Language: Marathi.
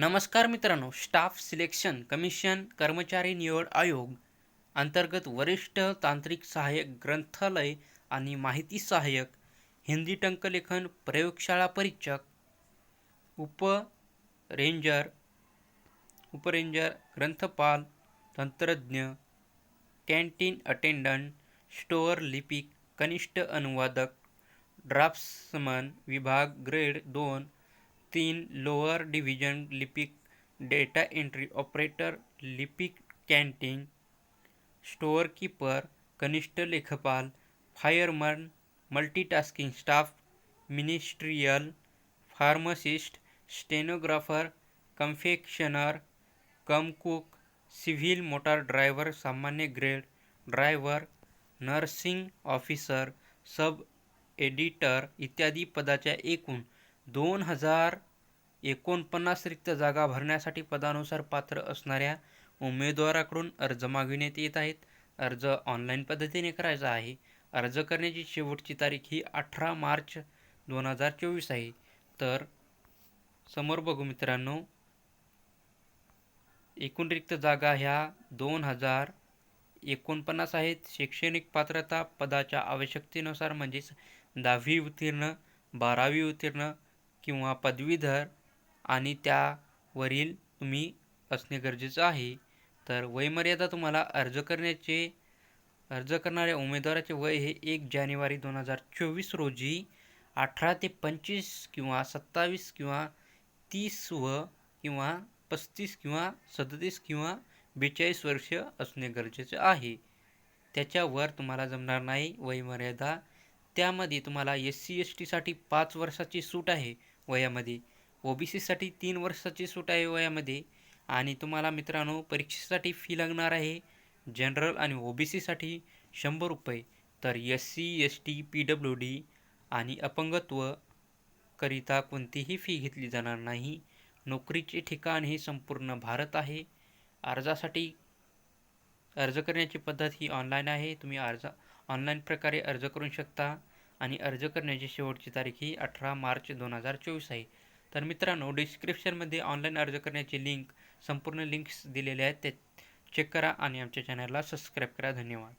नमस्कार मित्रांनो स्टाफ सिलेक्शन कमिशन कर्मचारी निवड आयोग अंतर्गत वरिष्ठ तांत्रिक सहाय्यक ग्रंथालय आणि माहिती सहाय्यक हिंदी टंकलेखन प्रयोगशाळा परीक्षक उप रेंजर उपरेंजर ग्रंथपाल तंत्रज्ञ कॅन्टीन अटेंडंट स्टोअर लिपिक कनिष्ठ अनुवादक ड्राफ्ट्समन विभाग ग्रेड दोन तीन लोअर डिव्हिजन लिपिक डेटा एंट्री ऑपरेटर लिपिक कॅन्टीन स्टोअर कीपर कनिष्ठ लेखपाल fireman multitasking staff ministerial pharmacist stenographer confectioner cum cook civil motor driver सामान्य grade driver nursing officer sub editor इत्यादी पदाच्या एकूण दोन हजार एकोणपन्नास रिक्त जागा भरण्यासाठी पदानुसार पात्र असणाऱ्या उमेदवाराकडून अर्ज मागविण्यात येत आहेत. अर्ज ऑनलाईन पद्धतीने करायचा आहे. अर्ज करण्याची शेवटची तारीख ही अठरा मार्च दोन हजार चोवीस आहे. तर समोर बघू मित्रांनो एकूण रिक्त जागा ह्या दोन हजार एकोणपन्नास आहेत. शैक्षणिक पात्रता पदाच्या आवश्यकतेनुसार म्हणजेच दहावी उत्तीर्ण बारावी उत्तीर्ण किंवा पदवीधर आणि त्यावरील तुम्ही असणे गरजेचं आहे. तर वयमर्यादा तुम्हाला अर्ज करण्याचे अर्ज करणाऱ्या उमेदवाराचे वय हे एक जानेवारी दोन हजार चोवीस रोजी अठरा ते पंचवीस किंवा सत्तावीस किंवा तीस व किंवा पस्तीस किंवा सदतीस किंवा बेचाळीस वर्ष असणे गरजेचे आहे. त्याच्यावर तुम्हाला जमणार नाही वयमर्यादा. त्यामध्ये तुम्हाला एस सी एस टीसाठी पाच वर्षाची सूट आहे. वयामध्ये. ओ बी सीसाठी तीन वर्षाची सूट आहे वयामध्ये. आणि तुम्हाला मित्रांनो परीक्षेसाठी फी लागणार आहे जनरल आणि ओ बी सीसाठी शंभर रुपये. तर S C S T P W D आणि अपंगत्व करिता कोणतीही फी घेतली जाणार नाही. नोकरीचे ठिकाण हे संपूर्ण भारत आहे. अर्जासाठी अर्ज करण्याची पद्धत ही ऑनलाईन आहे. तुम्ही अर्ज ऑनलाईन प्रकारे अर्ज करू शकता. आणि अर्ज करण्याची शेवटची तारीख ही अठरा मार्च दोन हजार चोवीस आहे. तर मित्रांनो डिस्क्रिप्शनमध्ये ऑनलाईन अर्ज करण्याची लिंक संपूर्ण लिंक्स दिलेले आहेत. ते चेक करा आणि आमच्या चॅनलला सबस्क्राईब करा. धन्यवाद.